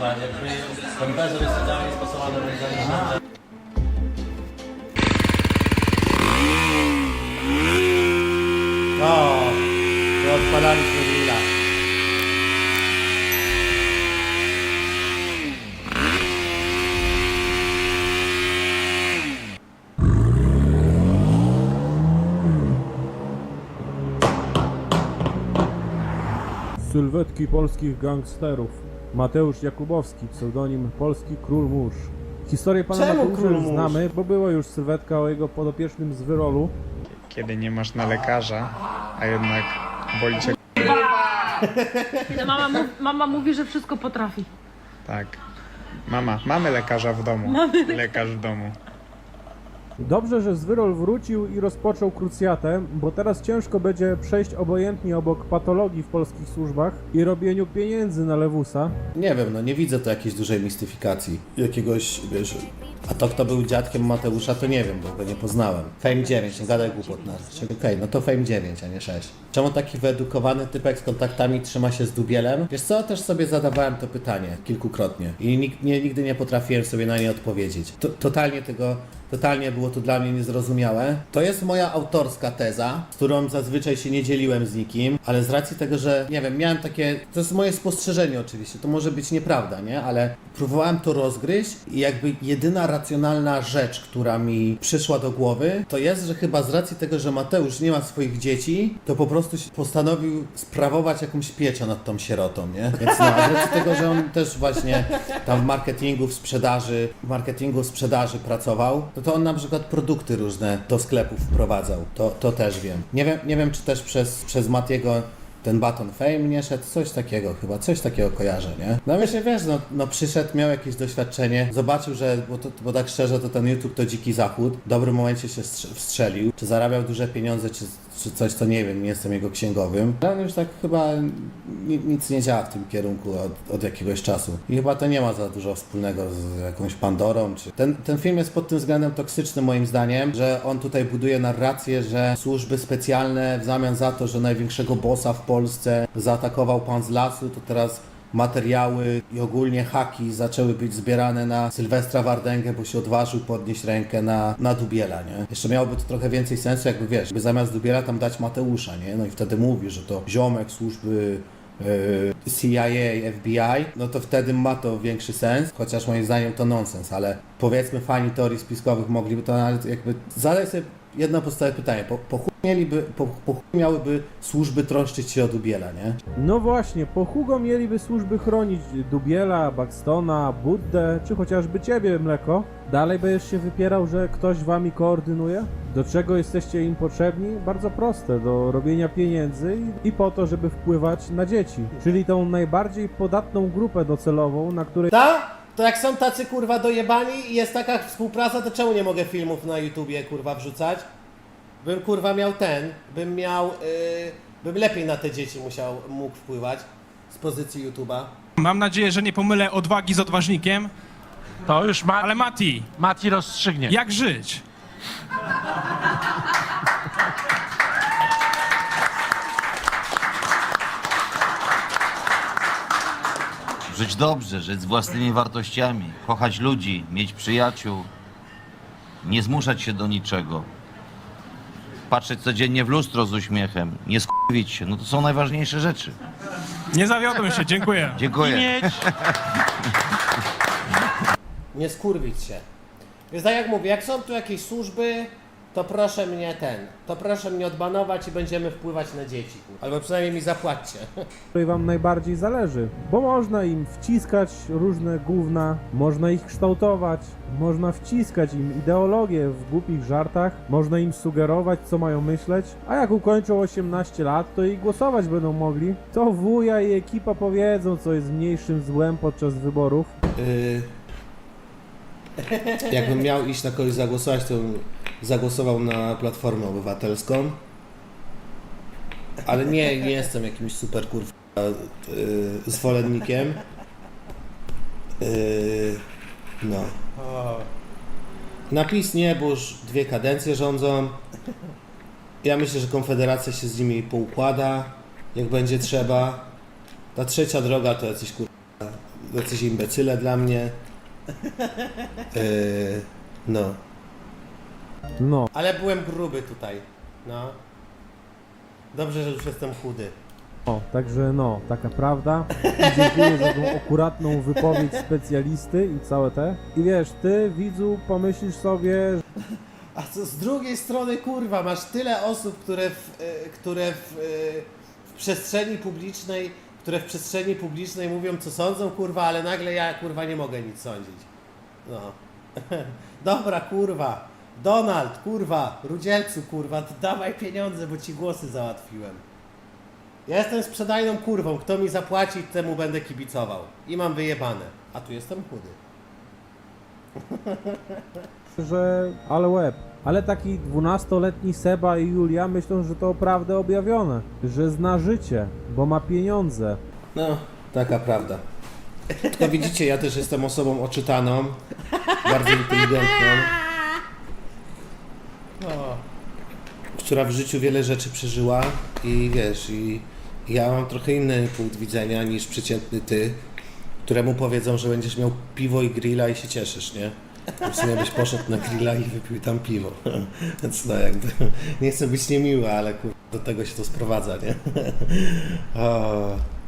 kurwa, jakby komputerzy wystawiali spasowane rozwiązania. O, to odpalaliśmy grilla. Sylwetki polskich gangsterów. Mateusz Jakubowski, pseudonim Polski Król Mórz. Historię pana Czemu Mateusza Król już Mórz? znamy, bo była już sylwetka o jego podopiecznym z Wyrolu. kiedy nie masz na lekarza, a jednak boli cię Mama, mama mówi, że wszystko potrafi. tak. Mama, mamy lekarza w domu. Lekarz w domu. Dobrze, że Zwyrol wrócił i rozpoczął krucjatę, bo teraz ciężko będzie przejść obojętnie obok patologii w polskich służbach i robieniu pieniędzy na lewusa. Nie wiem, no nie widzę tu jakiejś dużej mistyfikacji. Jakiegoś, wiesz... A to kto był dziadkiem Mateusza, to nie wiem, bo go nie poznałem. Fame 9, nie gadaj głupot na Okej, no to Fame 9, a nie 6. Czemu taki wyedukowany typek z kontaktami trzyma się z dubielem? Wiesz co, też sobie zadawałem to pytanie kilkukrotnie i nig- nie, nigdy nie potrafiłem sobie na nie odpowiedzieć. To, totalnie tego Totalnie było to dla mnie niezrozumiałe. To jest moja autorska teza, z którą zazwyczaj się nie dzieliłem z nikim, ale z racji tego, że nie wiem, miałem takie. To jest moje spostrzeżenie oczywiście, to może być nieprawda, nie? Ale próbowałem to rozgryźć i jakby jedyna racjonalna rzecz, która mi przyszła do głowy, to jest, że chyba z racji tego, że Mateusz nie ma swoich dzieci, to po prostu postanowił sprawować jakąś pieczę nad tą sierotą, nie? Więc no, z racji tego, że on też właśnie tam w marketingu, w sprzedaży, w marketingu, w sprzedaży pracował, no to on na przykład produkty różne do sklepów wprowadzał. To, to też wiem. Nie wiem, nie wiem czy też przez, przez Matiego ten baton fame nie szedł, coś takiego chyba, coś takiego kojarzę, nie? No myślę, wiesz, no, no przyszedł, miał jakieś doświadczenie, zobaczył, że, bo, to, bo tak szczerze, to ten YouTube to dziki zachód, w dobrym momencie się strze- wstrzelił, czy zarabiał duże pieniądze, czy, czy coś, co nie wiem, nie jestem jego księgowym, ale on już tak chyba ni, nic nie działa w tym kierunku od, od jakiegoś czasu. I chyba to nie ma za dużo wspólnego z jakąś Pandorą, czy... Ten, ten film jest pod tym względem toksyczny moim zdaniem, że on tutaj buduje narrację, że służby specjalne w zamian za to, że największego bossa w Polsce zaatakował pan z lasu, to teraz materiały i ogólnie haki zaczęły być zbierane na Sylwestra Wardęgę, bo się odważył podnieść rękę na, na Dubiela, nie? Jeszcze miałoby to trochę więcej sensu, jakby wiesz, by zamiast Dubiela tam dać Mateusza, nie? No i wtedy mówi, że to ziomek służby e, CIA, FBI, no to wtedy ma to większy sens, chociaż moim zdaniem to nonsens, ale powiedzmy fani teorii spiskowych mogliby to nawet jakby zadać sobie jedno podstawowe pytanie, po, po chuj mieliby, po, po chuj miałyby służby troszczyć się o Dubiela, nie? No właśnie, po Hugo mieliby służby chronić Dubiela, Buxtona, Buddę, czy chociażby ciebie, Mleko. Dalej będziesz się wypierał, że ktoś wami koordynuje? Do czego jesteście im potrzebni? Bardzo proste, do robienia pieniędzy i, i po to, żeby wpływać na dzieci. Czyli tą najbardziej podatną grupę docelową, na której Ta? To jak są tacy kurwa dojebani i jest taka współpraca, to czemu nie mogę filmów na YouTubie kurwa wrzucać? Bym kurwa miał ten, bym miał, yy, bym lepiej na te dzieci musiał, mógł wpływać z pozycji YouTuba. Mam nadzieję, że nie pomylę odwagi z odważnikiem, To już ma, ale Mati, Mati rozstrzygnie. jak żyć? Żyć dobrze, żyć z własnymi wartościami, kochać ludzi, mieć przyjaciół, nie zmuszać się do niczego, patrzeć codziennie w lustro z uśmiechem, nie skupić się, no to są najważniejsze rzeczy. Nie zawiodłem się, dziękuję. Dziękuję. Mieć Nie skurwić się. Więc tak jak mówię, jak są tu jakieś służby, to proszę mnie ten, to proszę mnie odbanować i będziemy wpływać na dzieci. Albo przynajmniej mi zapłaćcie. wam najbardziej zależy. Bo można im wciskać różne gówna, można ich kształtować, można wciskać im ideologię w głupich żartach, można im sugerować, co mają myśleć, a jak ukończą 18 lat, to i głosować będą mogli. To wuja i ekipa powiedzą, co jest mniejszym złem podczas wyborów. Yy, jakbym miał iść na kogoś zagłosować, to bym zagłosował na Platformę Obywatelską. Ale nie, nie jestem jakimś super kurwa yy, zwolennikiem. Yy, no. Napis nie, bo już dwie kadencje rządzą. Ja myślę, że Konfederacja się z nimi poukłada, jak będzie trzeba. Ta trzecia droga to jacyś kurwa jacyś imbecyle dla mnie. Yy, no. No, Ale byłem gruby tutaj. No. Dobrze, że już jestem chudy. o, także no, taka prawda. I dziękuję za tą akuratną wypowiedź specjalisty i całe te. I wiesz, ty widzu pomyślisz sobie, A co z drugiej strony, kurwa, masz tyle osób, które w, e, które w, e, w przestrzeni publicznej, które w przestrzeni publicznej mówią, co sądzą, kurwa, ale nagle ja, kurwa, nie mogę nic sądzić. No. Dobra, kurwa. Donald, kurwa, Rudzielcu, kurwa, to dawaj pieniądze, bo ci głosy załatwiłem. Ja jestem sprzedajną kurwą, kto mi zapłaci, temu będę kibicował. I mam wyjebane. A tu jestem chudy. że ale łeb. Ale taki 12-letni Seba i Julia myślą, że to prawdę objawione, że zna życie, bo ma pieniądze. No, taka prawda. Tylko widzicie, ja też jestem osobą oczytaną, bardzo inteligentną, która w życiu wiele rzeczy przeżyła i wiesz, i ja mam trochę inny punkt widzenia niż przeciętny ty, któremu powiedzą, że będziesz miał piwo i grilla i się cieszysz, nie? W sumie byś poszedł na grilla i wypił tam piwo. Więc no jakby, nie chcę być niemiły, ale do tego się to sprowadza, nie? O.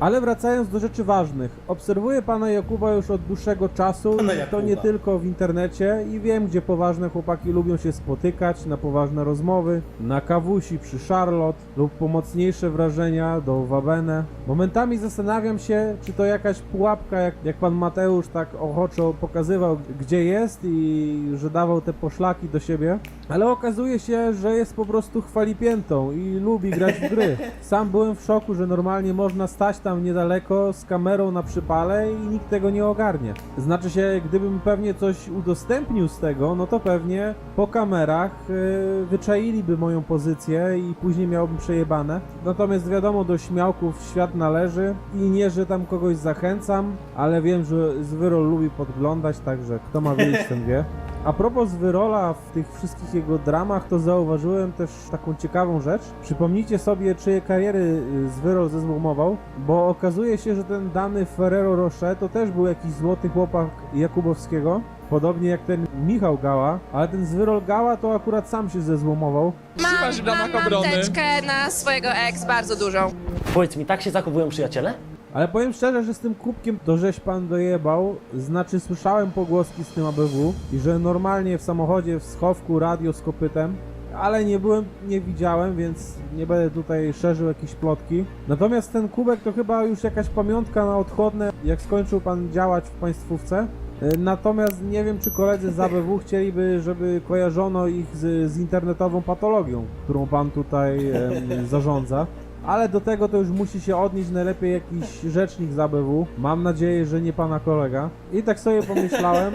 Ale wracając do rzeczy ważnych, obserwuję pana Jakuba już od dłuższego czasu, Pana i to Jakuba. nie tylko w internecie i wiem, gdzie poważne chłopaki lubią się spotykać na poważne rozmowy, na kawusi przy Charlotte lub po mocniejsze wrażenia do Wabene. Momentami zastanawiam się, czy to jakaś pułapka, jak, jak pan Mateusz tak ochoczo pokazywał, gdzie jest i że dawał te poszlaki do siebie, ale okazuje się, że jest po prostu chwalipiętą i lubi grać w gry. Sam byłem w szoku, że normalnie można stać tam niedaleko z kamerą na przypale i nikt tego nie ogarnie. Znaczy się, gdybym pewnie coś udostępnił z tego, no to pewnie po kamerach yy, wyczailiby moją pozycję i później miałbym przejebane. Natomiast wiadomo, do śmiałków świat należy i nie, że tam kogoś zachęcam, ale wiem, że Zwyrol lubi podglądać, także kto ma wiedzieć, ten wie. A propos Zwyrola w tych wszystkich jego dramach, to zauważyłem też taką ciekawą rzecz. Przypomnijcie sobie, czyje kariery y, Zwyrol zezłomował, bo okazuje się, że ten dany Ferrero Rocher to też był jakiś złoty chłopak Jakubowskiego. Podobnie jak ten Michał Gała, ale ten Zwyrol Gała to akurat sam się zezłomował. Mam, mam, mam teczkę na swojego ex, bardzo dużą. Powiedz mi, tak się zachowują przyjaciele? Ale powiem szczerze, że z tym kubkiem to żeś pan dojebał. Znaczy słyszałem pogłoski z tym ABW i że normalnie w samochodzie w schowku radio z kopytem. Ale nie byłem, nie widziałem, więc nie będę tutaj szerzył jakieś plotki. Natomiast ten kubek to chyba już jakaś pamiątka na odchodne, jak skończył pan działać w państwówce. E, Natomiast nie wiem, czy koledzy z ABW chcieliby, żeby kojarzono ich z, z internetową patologią, którą pan tutaj em, zarządza. Ale do tego to już musi się odnieść najlepiej jakiś rzecznik z ABW. Mam nadzieję, że nie pana kolega. I tak sobie pomyślałem,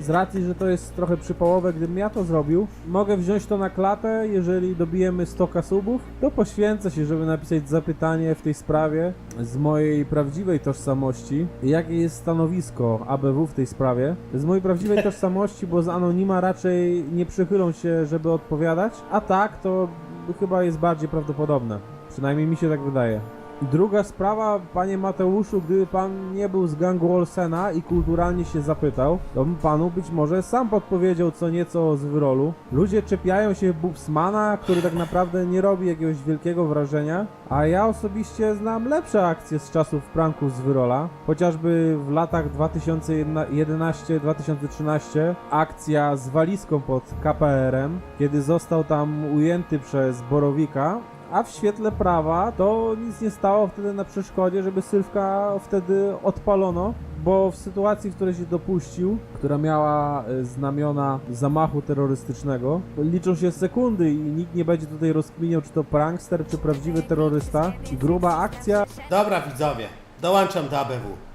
z racji, że to jest trochę przypałowe, gdybym ja to zrobił, mogę wziąć to na klatę, jeżeli dobijemy 100 subów, to poświęcę się, żeby napisać zapytanie w tej sprawie z mojej prawdziwej tożsamości. Jakie jest stanowisko ABW w tej sprawie? Z mojej prawdziwej tożsamości, bo z anonima raczej nie przychylą się, żeby odpowiadać, a tak to chyba jest bardziej prawdopodobne. Przynajmniej mi się tak wydaje. Druga sprawa, panie Mateuszu, gdyby pan nie był z gangu Olsena i kulturalnie się zapytał, to bym panu być może sam podpowiedział co nieco o Zwyrolu. Ludzie czepiają się Bubsmana, który tak naprawdę nie robi jakiegoś wielkiego wrażenia, a ja osobiście znam lepsze akcje z czasów pranków Zwyrola, chociażby w latach 2011-2013 akcja z walizką pod KPR-em, kiedy został tam ujęty przez Borowika, a w świetle prawa to nic nie stało wtedy na przeszkodzie, żeby Sylwka wtedy odpalono, bo w sytuacji, w której się dopuścił, która miała e, znamiona zamachu terrorystycznego, liczą się sekundy i nikt nie będzie tutaj rozkminiał, czy to prankster, czy prawdziwy terrorysta. Gruba akcja, Dobra widzowie, dołączam do ABW.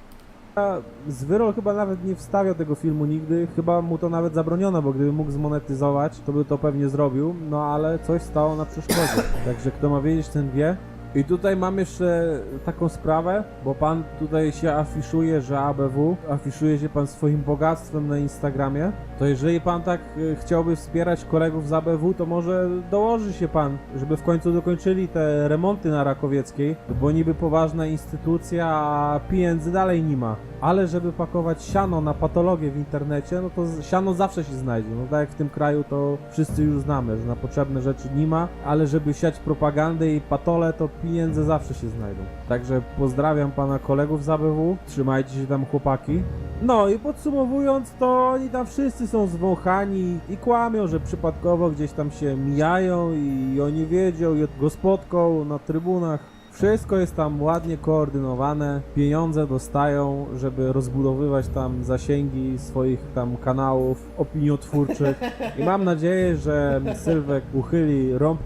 Zwyrol chyba nawet nie wstawiał tego filmu nigdy, chyba mu to nawet zabroniono, bo gdyby mógł zmonetyzować, to by to pewnie zrobił, no ale coś stało na przeszkodzie. Także kto ma wiedzieć, ten wie. I tutaj mam jeszcze taką sprawę, bo pan tutaj się afiszuje, że ABW, afiszuje się pan swoim bogactwem na Instagramie, to jeżeli pan tak y, chciałby wspierać kolegów z ABW, to może dołoży się pan, żeby w końcu dokończyli te remonty na Rakowieckiej, bo niby poważna instytucja, a pieniędzy dalej nie ma. Ale żeby pakować siano na patologię w internecie, no to siano zawsze się znajdzie. No tak jak w tym kraju to wszyscy już znamy, że na potrzebne rzeczy nie ma, ale żeby siać propagandę i patole, to pieniądze zawsze się znajdą. Także pozdrawiam pana kolegów z ABW, trzymajcie się tam chłopaki. No i podsumowując, to oni tam wszyscy są zwąchani i kłamią, że przypadkowo gdzieś tam się mijają i oni wiedział i gospodką na trybunach. Wszystko jest tam ładnie koordynowane, pieniądze dostają, żeby rozbudowywać tam zasięgi swoich tam kanałów opiniotwórczych i mam nadzieję, że Sylwek uchyli rąb